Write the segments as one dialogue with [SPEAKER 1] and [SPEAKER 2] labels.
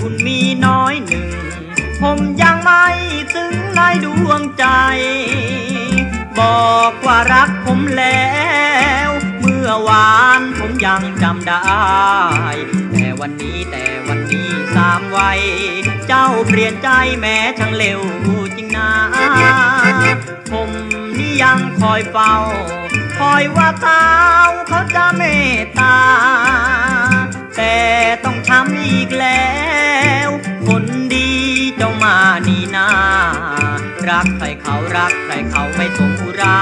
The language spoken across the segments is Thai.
[SPEAKER 1] คุณมีน้อยหนึ่ง ผมยังไม่ซึ้งในดวงใจ บอกว่ารักผมแล้ว เมื่อวานผมยังจำได้ แต่วันนี้แต่วันนี้สามวัย เจ้าเปลี่ยนใจแม้ช่างเร็วจริงนะผมนี่ยังคอยเฝ้า คอยว่าเท้าเขาจะเมตตาแต่ต้องช้ำอีกแล้ว รักใครเขารักใครเขาไม่สมอุรา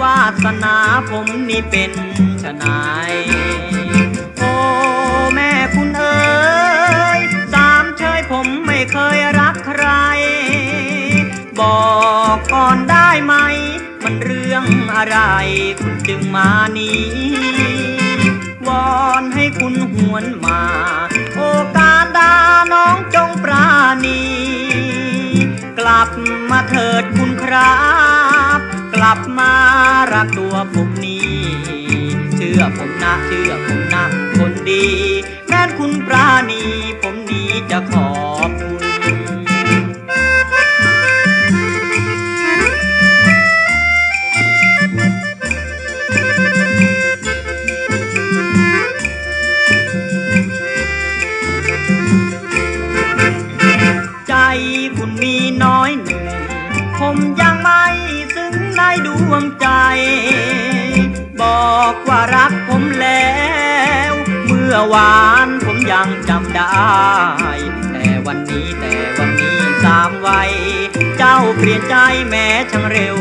[SPEAKER 1] วาสนาผมนี่เป็นชะนายโอ้แม่คุณเอ๋ยสามเชยผมไม่เคยรักใคร บอกก่อนได้ไหม มันเรื่องอะไรคุณจึงมานี้วอนให้คุณหวนมา โอกาสดาน้องจงปราณี ถิดคุณครับ กลับมารักตัวผมนี้เชื่อผมนะเชื่อผมนะ คนดีแม้นคุณปราณี ผมนี้จะขอบคุณ มยังไม่ซึ้งในดวงใจ บอกว่ารักผมแล้ว เมื่อวานผมยังจำได้ แต่วันนี้แต่วันนี้สามวัยเจ้าเปลี่ยนใจแม้ช่างเร็ว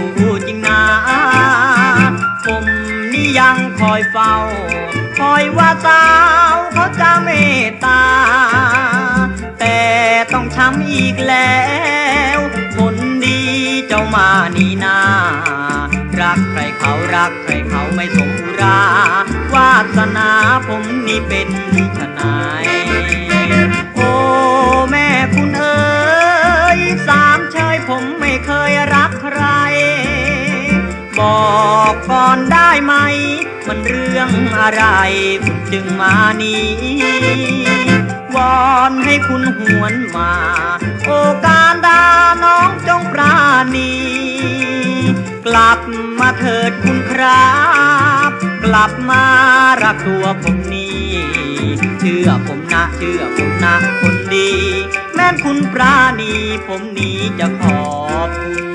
[SPEAKER 1] จริงนะผมนี่ยังคอยเฝ้า คอยว่าสาวเขาจะเมตตา แต่ต้องช้ำอีกแล้ว นี่นารักใครเขารักใครเขาไม่สมุราวาสนาผมนี่เป็นชนายโอ้แม่คุณเอ๋ยสามเชยผมไม่เคยรักใคร บอกก่อนได้ไหม มันเรื่องอะไรคุณจึงมานี้วอนให้คุณหวนมา โอก กลับมาเถิดคุณครับ กลับมารักตัวผมนี้เชื่อผมนะเชื่อผมนะคนดี แม่นคุณปราณีผมนี้จะขอบคุณ